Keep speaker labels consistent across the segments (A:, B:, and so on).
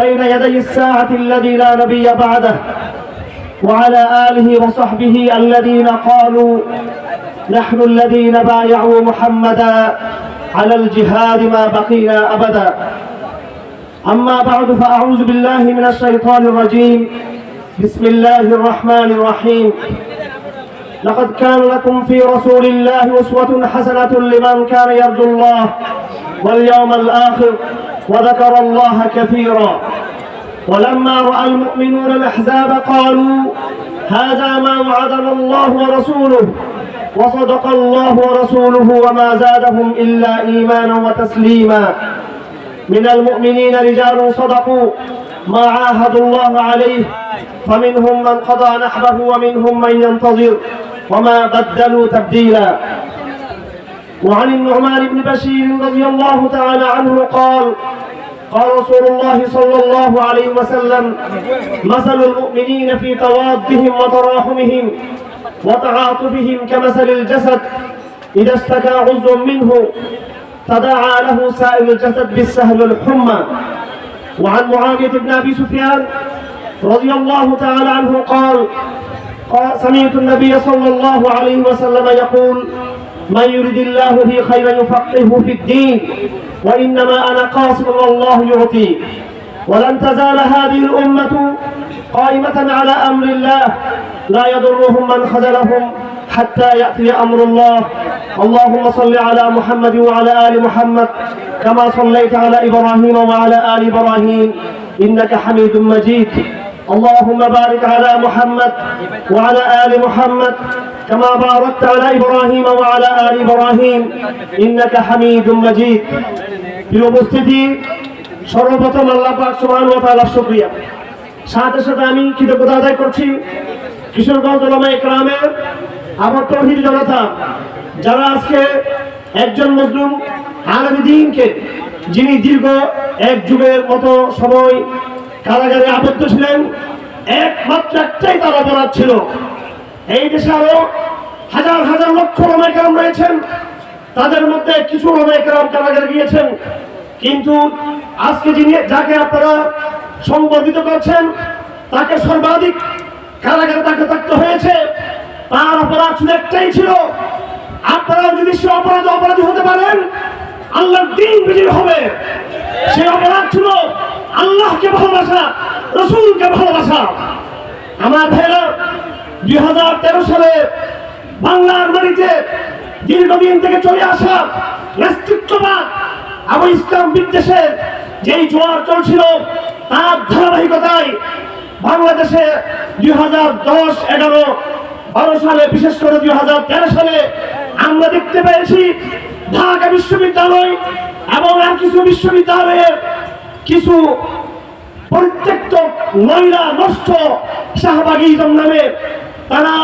A: بين يدي الساعة الذي لا نبي بعده وعلى آله وصحبه الذين قالوا نحن الذين بايعوا محمدا على الجهاد ما بقينا أبدا. أما بعد فأعوذ بالله من الشيطان الرجيم. بسم الله الرحمن الرحيم. لقد كان لكم في رسول الله أسوة حسنة لمن كان يرجو الله. واليوم الآخر وذكر الله كثيرا. ولما رأى المؤمنون الأحزاب قالوا هذا ما وعدنا الله ورسوله وصدق الله ورسوله وما زادهم إلا إيمانا وتسليما. من المؤمنين رجال صدقوا ما عاهدوا الله عليه فمنهم من قضى نحبه ومنهم من ينتظر وما بدلوا تبديلا. وعن النعمان بن بشير رضي الله تعالى عنه قال قال رسول الله صلى الله عليه وسلم مثل المؤمنين في توادهم وتراحمهم وتعاطفهم كمثل الجسد إذا اشتكى عضو منه تداعى له سائر الجسد بالسهل والحمى وعن معاوية بن أبي سفيان رضي الله تعالى عنه قال قال سمعت النبي صلى الله عليه وسلم يقول من يرد الله به خيرا يفقهه في الدين وإنما أنا قاسم والله يعطي. ولن تزال هذه الأمة قائمة على أمر الله لا يضرهم من خذلهم حتى يأتي أمر الله. اللهم صل على محمد وعلى آل محمد كما صليت على إبراهيم وعلى آل إبراهيم إنك حميد مجيد. اللهم بارك على محمد وعلى آل محمد كما باركت على إبراهيم وعلى آل إبراهيم إنك حميد مجيد في উপস্থিতি সর্বপ্রথম আল্লাহ পাক সুবহানাহু ওয়া তাআলার শুকরিয়া সাথে সাথে আমি কৃতজ্ঞতা আদায় করছি কিশোরগঞ্জ ওলামা একরামের আমার তৌহিদ জনতা যারা আজকে একজন মুসলিম আলমী দিনকে যিনি দীর্ঘ এক যুগের মতো সময় কারাগারে আবদ্ধ ছিলেন একমাত্র একটাই তার অপরাধ ছিল এই দেশে আরও হাজার হাজার লক্ষ রমাইকার রয়েছেন। তাদের মধ্যে কিছু রমাইকার কারাগারে গিয়েছেন? কিন্তু আজকে যিনি যাকে আপনারা সংবর্ধিত করছেন, তাকে সর্বাধিক কারাগারে তাকে থাকতে হয়েছে, তার অপরাধ শুধু একটাই ছিল। আপনারা যদি সে অপরাধ অপরাধী হতে পারেন, আল্লাহর দিন বিজয়ী হবে। সে অপরাধ ছিল আল্লাহকে ভালোবাসা, রসুলকে ভালোবাসা। আমার ভাইরা দুই হাজার তেরো সালে বাংলার বাড়িতে দীর্ঘদিন থেকে চলে আসা নেতৃত্ববাদ এবং ইসলাম বিদ্বেষের যেই জোয়ার চলছিল, তার ধারাবাহিকতায় বাংলাদেশে দুই হাজার দশ এগারো বারো সালে, বিশেষ করে দুই হাজার তেরো সালে আমরা দেখতে পেয়েছি ঢাকা বিশ্ববিদ্যালয় এবং আর কিছু বিশ্ববিদ্যালয়ের কিছু পরিত্যক্ত মহিলা নষ্ট শাহবাগিজম নামে তারা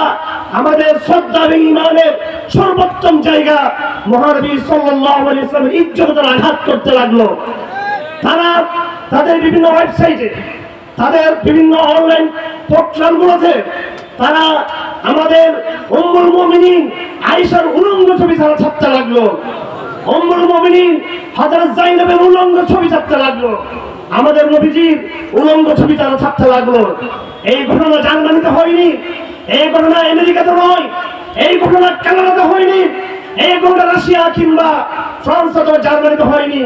A: আমাদের শ্রদ্ধা এবং ইমানের সর্বোত্তম জায়গা মহানবী আলাইহি ইসলামের আঘাত করতে লাগল। তারা তাদের বিভিন্ন ওয়েবসাইটে, তাদের বিভিন্ন অনলাইন পোর্টালগুলোতে তারা আমাদের উম্মুল মুমিনিন আয়েশার উলঙ্গ ছবি তারা ছাপতে লাগল। উম্মুল মুমিনিন হযরত জাইনাবের উলঙ্গ ছবি ছাপতে লাগল। আমাদের নবীজির উলঙ্গ ছবি তারা ছাপতে লাগল। এই ঘটনা জার্মানিতে হয়নি। এই ঘটনা আমেরিকাতে নয়, এই ঘটনা কানাডাতে হয়নি, এই ঘটনা রাশিয়া কিংবা ফ্রান্স অথবা জার্মানিতে হয়নি,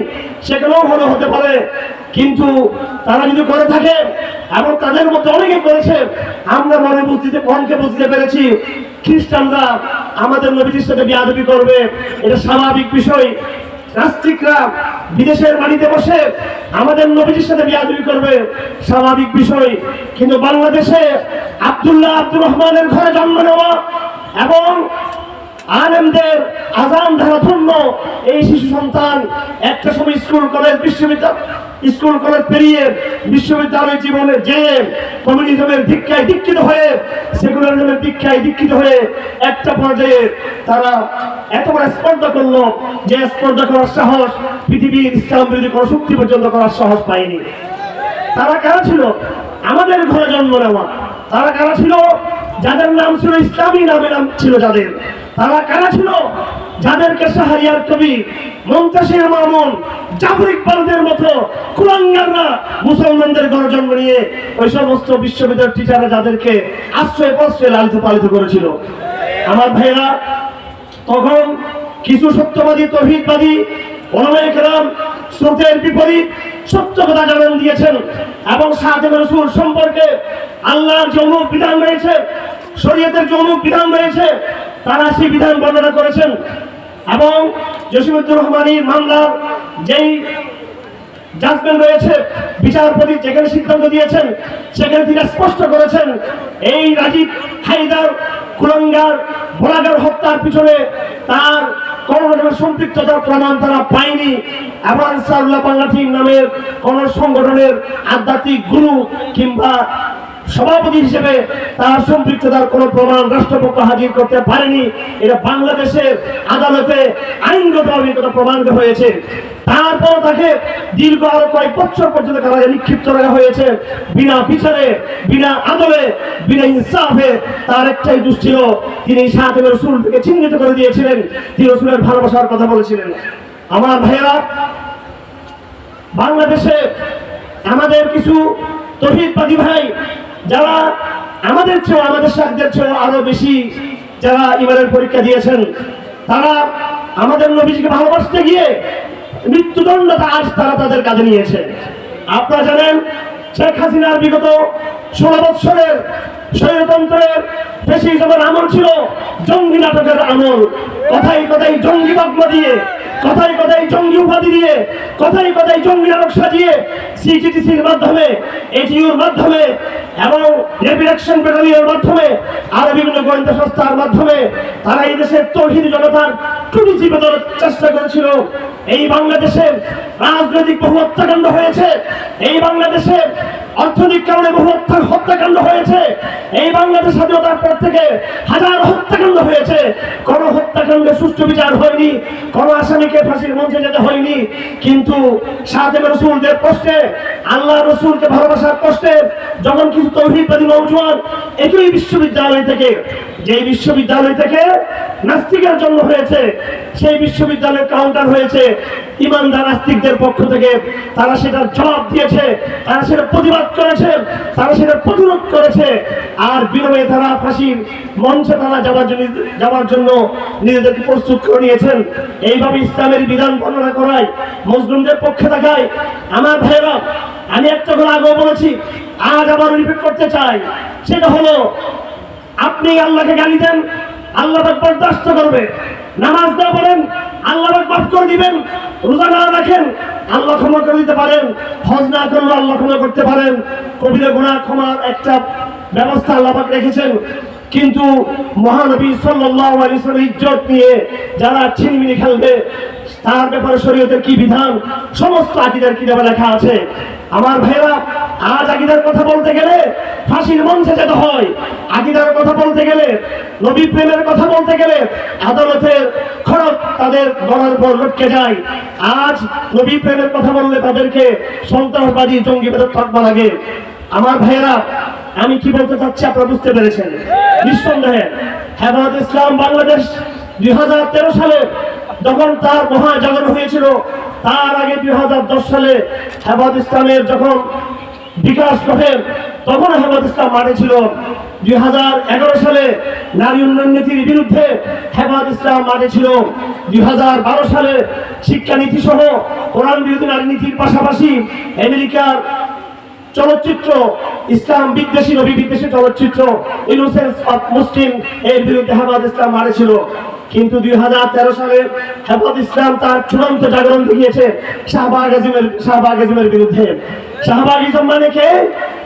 A: সেগুলোও হলো হতে পারে। কিন্তু তারা যদি করে থাকে, এবং তাদের মধ্যে অনেকে করেছে, আমরা মনে বুঝতে, মনকে বুঝতে পেরেছি, খ্রিস্টানরা আমাদের নবীজির সাথে বিয়াদবি করবে, এটা স্বাভাবিক বিষয়। নাস্তিকরা বিদেশের মাটিতে বসে আমাদের নবীজির সাথে বিয়াদবি করবে, স্বাভাবিক বিষয়। কিন্তু বাংলাদেশে আব্দুল্লাহ আব্দুর রহমানের ঘরে জন্ম নেওয়া এবং আলেমদের আজান ধারা ধন্য এই শিশু সন্তান একটা সময় স্কুল, কলেজ বিশ্ববিদ্যালয় স্কুল, কলেজ পেরিয়ে বিশ্ববিদ্যালয় জীবনে যে কমিউনিজমের দীক্ষায় দীক্ষিত হয়ে সেকুলারিজমের দীক্ষায় দীক্ষিত হয়ে একটা পর্যায়ে তারা এত বড় স্পর্ধা করল যে স্পর্ধা করার সাহস পৃথিবীর ইসলাম বিরোধী কোনো শক্তি পর্যন্ত করার সাহস পায়নি। তারা কারা ছিল? আমাদের ঘরে জন্ম নেওয়া। তারা কারা ছিল? যাদের নাম ছিল ইসলামী, নামে নাম ছিল যাদের। তারা কারা ছিল? যাদেরকে শাহরিয়ার কবি মন্তাসির মামুন, জাফর ইকবালদের মতো কুলাঙ্গাররা মুসলমানদের গর্জন নিয়ে ওই সমস্ত বিশ্ববিদ্যালয়ের টিচাররা যাদেরকে আশ্রয় প্রশ্রয় লালিত পালিত করেছিল। আমার ভাইয়েরা তখন কিছু সত্যবাদী, তহিদবাদী ওলামায়ে কেরাম স্রোতের বিপরীত সত্য কথা জানান দিয়েছেন এবং সাহায্য রসুল সম্পর্কে আল্লাহর যে বিধান রয়েছে, শরীয়তের যে বিধান রয়েছে, তারা সেই বিধান বর্ণনা করেছেন। এবং জসিমুদ্দুর রহমানীর মামলার যেই জাজমেন্ট রয়েছে, বিচারপতি যেখানে সিদ্ধান্ত দিয়েছেন, সেখানে তিনি স্পষ্ট করেছেন, এই রাজীব হাইদার, কুলঙ্গার ভোলাগার হত্যার পিছনে তার রকমের সম্পৃক্ততার প্রমাণ তারা পায়নি। আবার বাংলা টিম নামের কোন সংগঠনের আধ্যাত্মিক গুরু কিংবা সভাপতি হিসেবে তার সম্পৃক্ততার কোন প্রমাণ রাষ্ট্রপক্ষ হাজির করতে পারেনি। এটা বাংলাদেশের আদালতে আইনগত অভিজ্ঞতা প্রমাণিত হয়েছে। তারপর তাকে দীর্ঘ আরও কয়েক বছর পর্যন্ত কারাগারে নিক্ষিপ্ত রাখা হয়েছে। বিনা বিচারে, বিনা আদলে, বিনা ইনসাফে তার একটাই দোষ ছিল, তিনি সাথে রসুলকে চিহ্নিত করে দিয়েছিলেন। তিনি রসুলের ভালোবাসার কথা বলেছিলেন। আমার ভাইয়েরা, বাংলাদেশে আমাদের কিছু তহিদবাদী ভাই যারা আমাদের চেয়ে আমাদের সাহায্যের চেয়ে আরও বেশি যারা ইমানের পরীক্ষা দিয়েছেন, তারা আমাদের নবীজিকে ভালোবাসতে গিয়ে মৃত্যুদণ্ডটা আজ তারা তাদের কাজে নিয়েছে। আপনারা জানেন, শেখ হাসিনার বিগত ষোলো বৎসরের আমল ছিল, জঙ্গি আমল। কথাই কথাই জঙ্গি বাগমা দিয়ে কথাই কথাই জঙ্গি উপাধি দিয়ে কথাই কথাই জঙ্গি নাটক সাজিয়ে সিজিটিসির মাধ্যমে এটিউর মাধ্যমে এবং র্যাপিড অ্যাকশন ব্যাটালিয়নের মাধ্যমে আরও বিভিন্ন গোয়েন্দা সংস্থার মাধ্যমে তারা এই দেশের তহিদ জনতার টুটি দেওয়ার চেষ্টা করেছিল। এই বাংলাদেশে রাজনৈতিক বহু হত্যাকাণ্ড হয়েছে। এই বাংলাদেশে অর্থনৈতিক কারণে বহু হত্যা- হত্যাকাণ্ড হয়েছে। এই বাংলাদেশ স্বাধীনতার পর থেকে হাজার হত্যাকাণ্ড হয়েছে। কোন হত্যাকাণ্ডে সুষ্ঠু বিচার হয়নি, কোন আসামিকে ফাঁসির মঞ্চে যেতে হয়নি। কিন্তু সাথে রসুলদের কষ্টে, আল্লাহ রসুলকে ভালোবাসার কষ্টে, যখন কিছু তৌহিদবাদী নৌজওয়ান একই বিশ্ববিদ্যালয় থেকে, যেই বিশ্ববিদ্যালয় থেকে নাস্তিকের জন্ম হয়েছে, সেই বিশ্ববিদ্যালয়ের কাউন্টার হয়েছে। ইমানদার নাস্তিকদের পক্ষ থেকে তারা সেটার জবাব দিয়েছে, তারা সেটা প্রতিবাদ করেছে, তারা সেটা প্রতিরোধ করেছে। আর বিনিময়ে তারা ফাঁসির মঞ্চে তারা যাওয়ার জন্য যাওয়ার জন্য নিজেদেরকে প্রস্তুত করে নিয়েছেন। এইভাবে ইসলামের বিধান বর্ণনা করায়, মুসলিমদের পক্ষে থাকায় আমার ভাইরা আমি একটা করে আগেও বলেছি, আজ আবার রিপিট করতে চাই। সেটা হলো, আপনি আল্লাহকে গালি দেন, আল্লাহ বরদাস্ত করবে। নামাজ না পড়েন, আল্লাহ মাফ করে দিবেন, রোজা না রাখেন, আল্লাহ ক্ষমা করে দিতে পারেন, হজ না করলে আল্লাহ ক্ষমা করতে পারেন কবিরা গুণা ক্ষমার একটা ব্যবস্থা আল্লাহ রেখেছেন। কিন্তু মহানবী আলাইহি ওয়াসাল্লাম ইজ্জত নিয়ে যারা ছিনমিনি খেলবে তার ব্যাপারে শরীয়তের কি বিধান? সমস্ত আকিদার কিতাবে লেখা আছে? আমার ভাইরা আজ আকিদার কথা বলতে গেলে ফাঁসির মঞ্চে যেতে হয়। আকিদার কথা বলতে গেলে, নবী প্রেমের কথা বলতে গেলে আদালতের খড়ক তাদের গলার উপর লটকে যায়। আজ নবী প্রেমের কথা বললে তাদেরকে সন্ত্রাসবাদী, জঙ্গিবাদের তকমা লাগে। আমার ভাইয়েরা, আমি কি বলতে চাচ্ছি আপনারা বুঝতে পেরেছেন। নিঃসন্দেহে, হেফাজত ইসলাম বাংলাদেশ দুই হাজার তেরো সালে যখন তার মহাজাগরণ হয়েছিল, তার আগে দুই হাজার দশ সালে হেফাজত ইসলামের যখন বিকাশ ঘটে তখন হেফাজত ইসলাম মাঠে ছিল। দু হাজার এগারো সালে নারী উন্নয়ন নীতির বিরুদ্ধে হেফাজত ইসলাম মাঠে ছিল। দু হাজার বারো সালে শিক্ষানীতি সহ কোরআন বিরোধী নারী নীতির পাশাপাশি আমেরিকার চলচ্চিত্র, ইসলাম বিদ্বেষী, নবী বিদ্বেষী চলচ্চিত্র, ইনোসেন্স অফ মুসলিম এর বিরুদ্ধে হেফাজ ইসলাম মারেছিল কিন্তু দুই সালে হেফাজ ইসলাম তার চূড়ান্ত জাগরণ দেখিয়েছে শাহবাগ আজিমের শাহবাগ আজিমের বিরুদ্ধে। শাহবাগিজম মানে কে?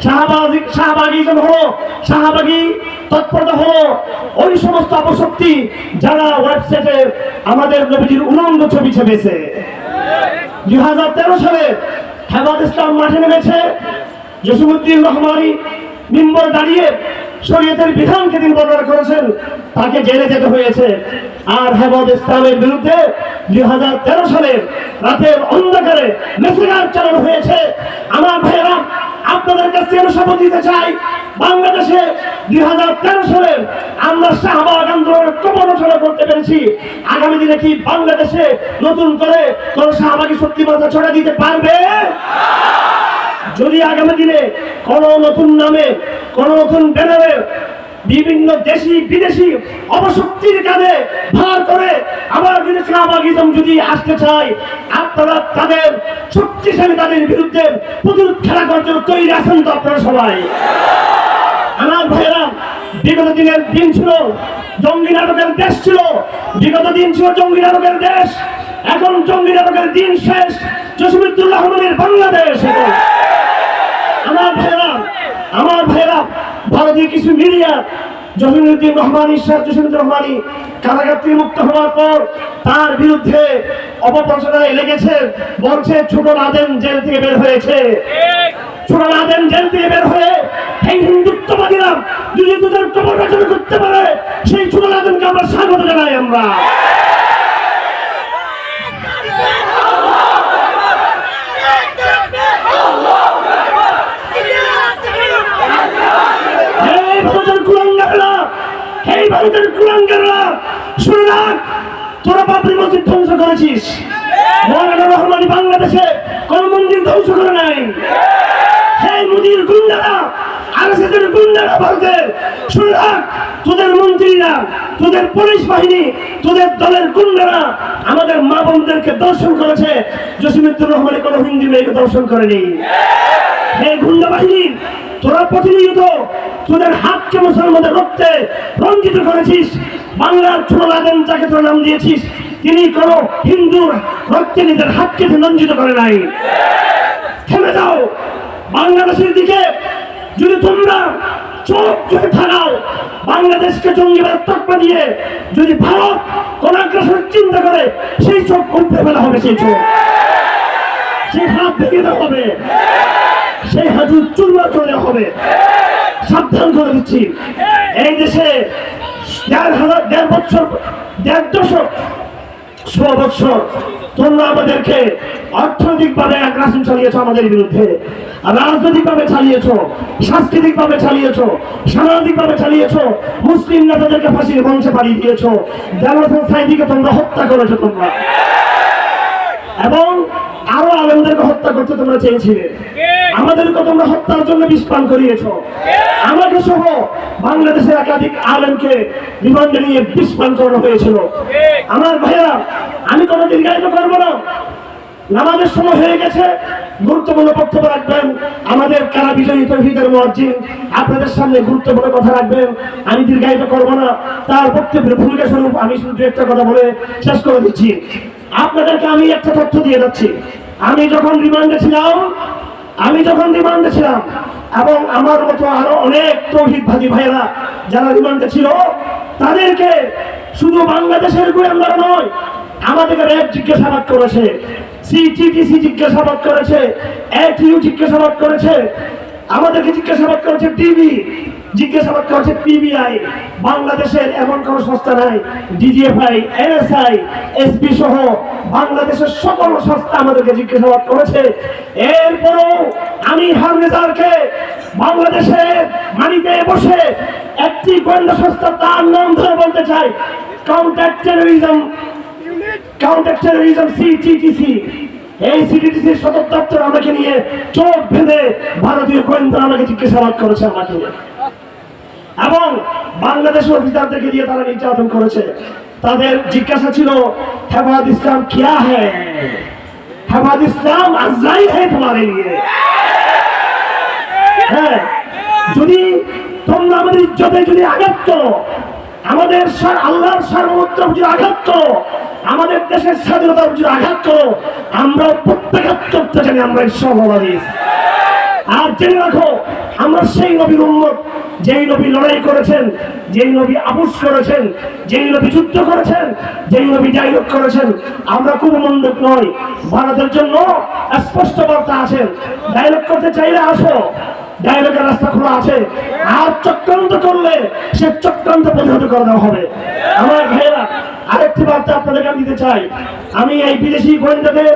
A: শাহবাগ শাহবাগিজম হলো, শাহবাগী তৎপরতা হলো ওই সমস্ত অপশক্তি যারা ওয়েবসাইটে আমাদের নবীজির উলঙ্গ ছবি ছেপেছে। দুই সালে হেফাজ ইসলাম মাঠে নেমেছে জসিমুদ্দিন রহমানি মিম্বর দাঁড়িয়ে শরীয়তের বিধানকে তিনি বর্ণনা করেছেন, তাকে জেলে যেতে হয়েছে। আর হেফাজ ইসলামের বিরুদ্ধে দুই সালে রাতের অন্ধকারে মেসেজার চালানো হয়েছে। আমার ভাইয়েরা, আপনাদের কাছ আমি শপথ দিতে চাই, বাংলাদেশে দুই হাজার তেরো সালে আমরা শাহবাগ আন্দোলনের প্রবণচনা করতে পেরেছি। আগামী দিনে কি বাংলাদেশে নতুন করে কোন শাহবাগী শক্তি মাথা ছড়া দিতে পারবে? যদি আগামী দিনে কোন নতুন নামে, কোন নতুন ব্যানারে বিভিন্ন দেশি, বিদেশি অবশক্তির কাঁধে ভার করে আবার যদি যদি আসতে চায়, আপনারা তাদের শক্তিশালী তাদের বিরুদ্ধে প্রতিরোধ খেলা করার জন্য তৈরি আছেন তো আপনারা সবাই। আমার ভাইয়েরা, বিগত দিনের দিন ছিল জঙ্গি নাটকের দেশ ছিল, বিগত দিন ছিল জঙ্গি নাটকের দেশ, এখন জঙ্গি নাটকের দিন শেষ জসিমুদ্দুর রহমানের বাংলাদেশ। আমার ভাইয়েরা, ভারতীয় কিছু মিডিয়া জসিমুদ্দিন রহমান ঈশ্বর জসিমুদ্দিন রহমানি কারাগার থেকে মুক্ত হওয়ার পর তার বিরুদ্ধে অপপ্রচারায় লেগেছে, বলছে ছোট লাদেন জেল থেকে বের হয়েছে। ছোট লাদেন জেল থেকে বের হয়ে এই হিন্দুত্ববাদীরা যদি তোদের কবর করতে পারে, সেই ছোট লাদেনকে আমরা স্বাগত জানাই আমরা। ভারতের কুলাঙ্গাররা শুনে রাখ, তোরা বাবরি মসজিদ ধ্বংস করেছিস। মৌলানা রহমানি বাংলাদেশে কোন মন্দির ধ্বংস করে নাই। সেই মুদির গুন্ডারা, আরএসএসের গুন্ডারা ভারতের শুনে রাখ, তোদের মন্ত্রীরা, তোদের পুলিশ বাহিনী, তোদের দলের গুন্ডারা আমাদের মা বোনদেরকে দর্শন করেছে। জসিমুদ্দুর রহমানি কোনো হিন্দি মেয়েকে দর্শন করেনি। এই গুন্ডা বাহিনী তোরা প্রতিনিয়ত তোদের হাতকে মুসলমানদের রক্তে রঞ্জিত করেছিস। বাংলার ছোট লাদেন যাকে তোর নাম দিয়েছিস, তিনি কোনো হিন্দুর রক্তে নিজের হাতকে রঞ্জিত করে নাই। থেমে যাও। বাংলাদেশের দিকে যদি তোমরা চোখ চোখে থাকাও বাংলাদেশকে জঙ্গিবাদ তকমা দিয়ে যদি ভারত কোন আগ্রাসন চিন্তা করে, সেই চোখ কমতে ফেলা হবে, সেই চোখ। সেই হাত ভেঙে দেওয়া হবে। সেই হাজু চুরমার করে হবে। সাবধান করে দিচ্ছি। এই দেশে দেড় হাজার, দেড় বছর, দেড় দশক ছ বছর তোমরা আমাদেরকে অর্থনৈতিকভাবে আগ্রাসন চালিয়েছ আমাদের বিরুদ্ধে আর রাজনৈতিকভাবে চালিয়েছ, সাংস্কৃতিকভাবে চালিয়েছ, সামাজিকভাবে চালিয়েছ, মুসলিম নেতাদেরকে ফাঁসির মঞ্চে পাঠিয়ে দিয়েছ দেওয়ার সাইদিকে তোমরা হত্যা করেছ তোমরা। এবং আরও আলেমদেরকে হত্যা করতে তোমরা চেয়েছিলে। আমাদেরকে তোমরা হত্যার জন্য বিষ পান করিয়েছ। আমাকে সহ বাংলাদেশের একাধিক আলেমকে রিমান্ডে নিয়ে বিষ পান করানো হয়েছিল। আমার ভাইয়েরা, আমি কোনো দীর্ঘায়িত করব না। নামাজের সময় হয়ে গেছে। গুরুত্বপূর্ণ বক্তব্য রাখবেন। আমাদের কারা বিজয়ী তৌহিদের মসজিদ আপনাদের সামনে গুরুত্বপূর্ণ কথা রাখবেন। আমি দীর্ঘায়িত করব না। তার বক্তব্যের ভূমিকা স্বরূপ আমি শুধু একটা কথা বলে শেষ করে দিচ্ছি। আপনাদেরকে আমি একটা তথ্য দিয়ে যাচ্ছি। আমি যখন রিমান্ডে ছিলাম আমি যখন রিমান্ডে ছিলাম, এবং আমার মতো আরও অনেক তৌহিদবাদী ভাইয়েরা যারা রিমান্ডে ছিল, তাদেরকে শুধু বাংলাদেশের গোয়েন্দারা নয়, আমাদেরকে র্যাব জিজ্ঞাসাবাদ করেছে সিটিটিসি জিজ্ঞাসাবাদ করেছে এটিইউ জিজ্ঞাসাবাদ করেছে, আমাদেরকে জিজ্ঞাসাবাদ করেছে টিভি জিজ্ঞাসাবাদ পিবিআই বাংলাদেশের এমন কোন সংস্থা নাই ডিজিএফআই এনএসআই এসপি সহ বাংলাদেশের সকল সংস্থা আমাদেরকে জিজ্ঞাসাবাদ করেছে। এরপরও আমি বাংলাদেশে মাটিতে বসে একটি গোয়েন্দা সংস্থা তার নাম ধরে বলতে চাই counter terrorism counter terrorism CTTC এই সিটিটিসির সদর দপ্তর আমাকে নিয়ে চোখ বেঁধে ভারতীয় গোয়েন্দা আমাকে জিজ্ঞাসাবাদ করেছে আমাকে। এবং বাংলাদেশের অফিসারদেরকে দিয়ে তারা নির্যাতন করেছে। তাদের জিজ্ঞাসা ছিল হেফাজ ইসলাম কিয়া হেফাজ ইসলাম হ্যাঁ যদি তোমরা আমাদের ইজ্জতে যদি আঘাত আল্লাহর সার্বভৌমত্ব যদি আঘাত আমাদের দেশের স্বাধীনতার যদি আঘাত করো আমরা প্রত্যাঘাত করতে জানি আমরা ঈশ্বরবাদী আর জেনে রাখো, আমরা সেই নবীর উন্মত যেই নবী লড়াই করেছেন, যেই নবী আপুস করেছেন, যেই নবী যুদ্ধ করেছেন, যেই নবী ডায়লগ করেছেন, আমরা খুব মন্দক নই। ভারতের জন্য স্পষ্ট বার্তা আছেন ডায়লগ করতে চাইলে আসো। ডায়লগের রাস্তা খোলা আছে। আর চক্রান্ত করলে সে চক্রান্ত প্রতিহত করে দেওয়া হবে। আমার ভাইয়েরা আরেকটি বার্তা আপনাদেরকে আমি দিতে চাই। আমি এই বিদেশি গোয়েন্দাদের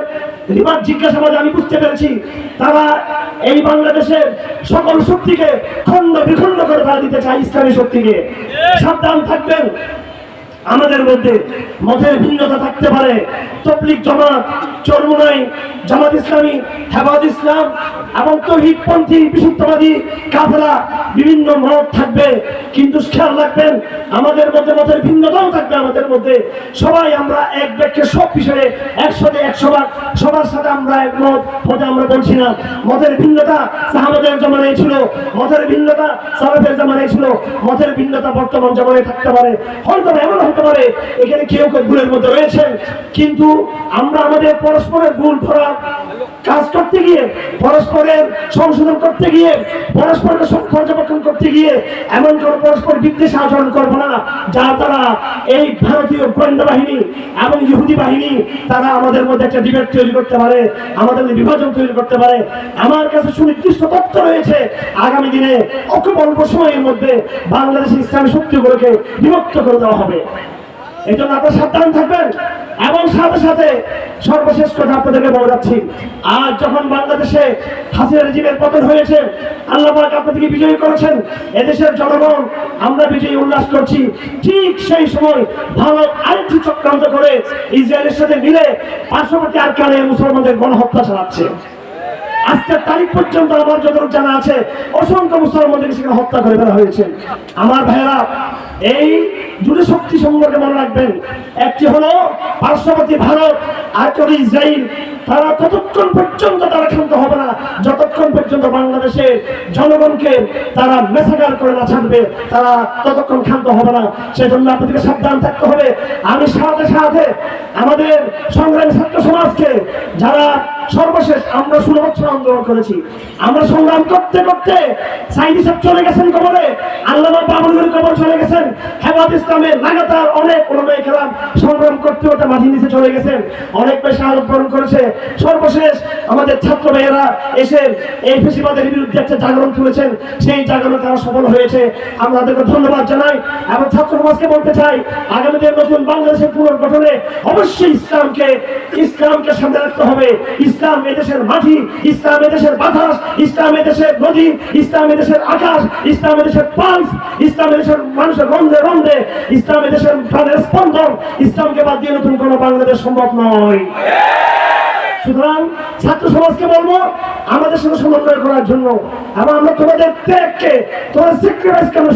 A: রিমান্ড জিজ্ঞাসাবাদে আমি বুঝতে পেরেছি, তারা এই বাংলাদেশের সকল শক্তিকে খণ্ড বিখণ্ড করে তারা দিতে চায় ইসলামী শক্তিকে। সাবধান থাকবেন। আমাদের মধ্যে মতের ভিন্নতা থাকতে পারে। তবলিক জমাত, চরমুনাই, জামাত ইসলামী হেফাজ ইসলাম এবং তহিদপন্থী, বিশুদ্ধবাদী, কাফেলা বিভিন্ন মত থাকবে। কিন্তু খেয়াল রাখবেন, আমাদের মধ্যে মতের ভিন্নতাও থাকবে আমাদের মধ্যে। সবাই আমরা এক ব্যাগকে সব বিষয়ে একসাথে একশো ভাগ, সবার সাথে আমরা একমত হতে আমরা বলছি না। মতের ভিন্নতা সাহাবাদের জমানায় ছিল, মতের ভিন্নতা সালাফের জমানায় ছিল, মতের ভিন্নতা বর্তমান জমানায় থাকতে পারে। হয়তো এমন হতে পারে এখানে কেউ কেউ ভুলের মধ্যে রয়েছেন। কিন্তু আমরা আমাদের পরস্পরের ভুল ধরা কাজ করতে গিয়ে, পরস্পরের সংশোধন করতে গিয়ে, পরস্পরকে পর্যবেক্ষণ করতে গিয়ে এমন কোনো পরস্পর বিদ্বেষে আচরণ করব না যা তারা এই ভারতীয় গোয়েন্দা বাহিনী এবং ইহুদি বাহিনী, তারা আমাদের মধ্যে একটা ডিবেট তৈরি করতে পারে, আমাদের বিভাজন তৈরি করতে পারে। আমার কাছে সুনির্দিষ্ট তথ্য রয়েছে, আগামী দিনে অল্প অল্প সময়ের মধ্যে বাংলাদেশের ইসলামী শক্তিগুলোকে বিভক্ত করে দেওয়া হবে। এই জন্য আপনারা সাবধান থাকবেন। এবং সাথে সাথে সর্বশেষ কথা আপনাদেরকে বলে আজ যখন বাংলাদেশে হাসিনা রেজিমের পতন হয়েছে, আল্লাহ আপনাদেরকে বিজয়ী করেছেন। এদেশের জনগণ, আমরা বিজয়ী উল্লাস করছি। ঠিক সেই সময় ভারত চক্রান্ত করে ইসরায়েলের সাথে মিলে পার্শ্ববর্তী আরকানে মুসলমানদের গণহত্যা চালাচ্ছে। আজকের তারিখ পর্যন্ত আমার যতটুকু জানা আছে, অসংখ্য মুসলমানদের সেখানে হত্যা করে ফেলা হয়েছে। আমার ভাইয়েরা এই দুটো শক্তি সম্পর্কে মনে রাখবেন। একটি হলো পার্শ্ববর্তী ভারত আর একটি ইসরায়েল তারা ততক্ষণ পর্যন্ত তারা ক্ষান্ত হবে না। যতক্ষণ পর্যন্ত বাংলাদেশের জনগণকে তারা মেসাগার করে না ছাড়বে, তারা ততক্ষণ ক্ষান্ত হবে না। সেজন্য আপনাদেরকে সাবধান থাকতে হবে। আমি সাথে সাথে আমাদের সংগ্রামী ছাত্র সমাজকে, যারা সর্বশেষ আমরা ষোলো বছর আন্দোলন করেছি। আমরা সংগ্রাম করতে করতে সাইদি সাহেব চলে গেছেন কবরে, আল্লামা বাবুলের কবর চলে গেছেন। হেমাদ ইসলামের লাগাতার অনেক ওলামায়ে কেরাম সংগ্রাম করতে করতে মাটির নিচে চলে গেছেন। অনেক পেশা আলোকরণ করেছে। সর্বশেষ আমাদের ছাত্র ভাইয়েরা এসে এই ফেসিবাদের বিরুদ্ধে একটা জাগরণ তুলেছেন। সেই জাগরণ তারা সফল হয়েছে। আমরা তাদেরকে ধন্যবাদ জানাই। এবং ছাত্র সমাজকে বলতে চাই আগামী দিনের নতুন বাংলাদেশের পুনর্গঠনে অবশ্যই ইসলামকে ইসলামকে সামনে রাখতে হবে। ইসলাম এদেশের মাটি, ইসলাম এদেশের বাতাস, ইসলাম এদেশের নদী, ইসলাম এদেশের আকাশ, ইসলাম এদেশের পালস, ইসলাম এদেশের মানুষের রন্ধে রন্ধে ইসলাম এদেশের প্রাণের স্পন্দন, ইসলামকে বাদ দিয়ে নতুন কোনো বাংলাদেশ সম্ভব নয়। সুতরাং ছাত্র সমাজকে বলব, আমাদের সাথে সমন্বয় করার জন্য এবং আমরা তোমাদের ত্যাগকে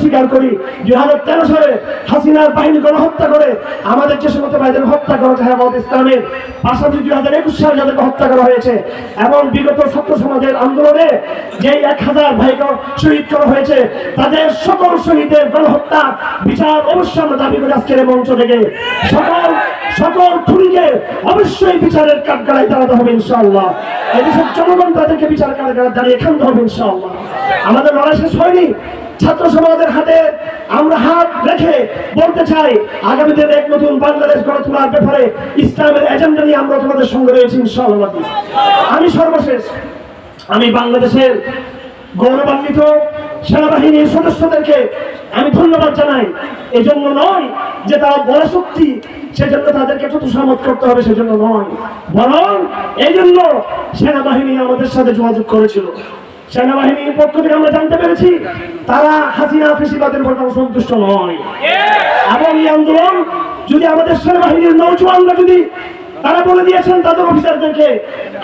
A: স্বীকার করি? দুই হাজার তেরো সালে হাসিনার বাহিনী গণহত্যা করে আমাদের যে সমস্ত ভাইদের হত্যা করা হয় হেমাদ ইসলামের, পাশাপাশি দুই হাজার একুশ সালে যাদেরকে হত্যা করা হয়েছে এবং বিগত ছাত্র সমাজের আন্দোলনে যে এক হাজার ভাইকে শহীদ করা হয়েছে, তাদের সকল শহীদের গণহত্যা বিচার অবশ্যই আমরা দাবি করি আজকের মঞ্চ থেকে। সকল সকল খুনিকে অবশ্যই বিচারের কাঠগড়ায় দাঁড়াতে হবে এদেশের জনগণ তাদেরকে বিচার হবে আমাদের লড়াই শেষ হয়নি। ছাত্র সমাজের হাতে আমরা হাত রেখে বলতে চাই আগামী দিনে এক নতুন বাংলাদেশ গড়ে তোলার ব্যাপারে ইসলামের এজেন্ডা নিয়ে আমরা তোমাদের সঙ্গে রয়েছি আমি সর্বশেষ, আমি বাংলাদেশের গৌরবান্বিত সেনাবাহিনীর সদস্যদেরকে আমি ধন্যবাদ জানাই। এজন্য নয় যে তারা বড় শক্তি সেজন্য তাদেরকে তুষামত করতে হবে, সেজন্য নয়। বরং এই জন্য সেনাবাহিনী আমাদের সাথে যোগাযোগ করেছিল। সেনাবাহিনীর পক্ষ থেকে আমরা জানতে পেরেছি, তারা হাসিনা ফেসিবাদের উপর তারা সন্তুষ্ট নয়। এবং এই আন্দোলন যদি আমাদের সেনাবাহিনীর নৌজওয়ানরা যদি তারা বলে দিয়েছেন, তাদের অফিসারদেরকে,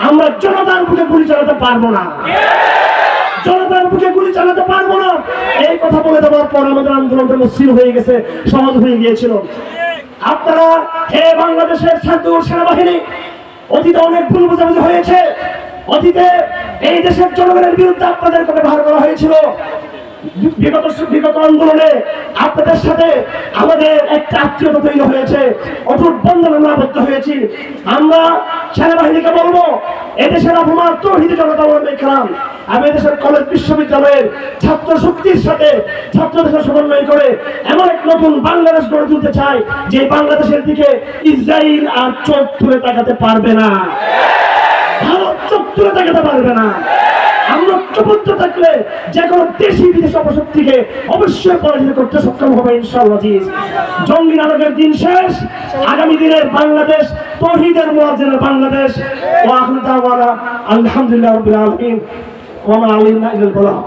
A: আমরা জনতার বুকে গুলি চালাতে পারব না। জনতার বুকে গুলি চালাতে পারব না। এই কথা বলে দেওয়ার পর আমাদের আন্দোলনটা মসৃণ হয়ে গেছে, সহজ হয়ে গিয়েছিল। আপনারা হে বাংলাদেশের শান্তি ও সেনাবাহিনী, অতীতে অনেক ভুল বোঝাবুঝি হয়েছে। অতীতে এই দেশের জনগণের বিরুদ্ধে আপনাদের আপনাদেরকে ব্যবহার করা হয়েছিল। বিগত বিগত আন্দোলনে আপনাদের সাথে আমাদের একটা আত্মীয়তা তৈরি হয়েছে। অটুট বন্ধন আমরা আবদ্ধ হয়েছি। আমরা সেনাবাহিনীকে বলব, এদেশের অপমান তৌহিদি জনতা খেলাম। আমি এদেশের কলেজ বিশ্ববিদ্যালয়ের ছাত্র শক্তির সাথে ছাত্রদের সমন্বয় করে এমন এক নতুন বাংলাদেশ গড়ে তুলতে চাই, যে বাংলাদেশের দিকে ইসরায়েল আর চোখ তুলে তাকাতে পারবে না। ভারত চোখ তুলে তাকাতে পারবে না। ঐক্যবদ্ধ থাকলে যে কোনো দেশি বিদেশি অপশক্তিকে অবশ্যই পরাজিত করতে সক্ষম হবে ইনশাআল্লাহ জঙ্গি নাটকের দিন শেষ। আগামী দিনের বাংলাদেশ, তহিদের মোয়াজের বাংলাদেশ। ও আহমদাওয়ালা আলহামদুলিল্লাহ রাব্বিল আলামিন। ওয়া মা আলাইনা ইল্লাল বালাগ।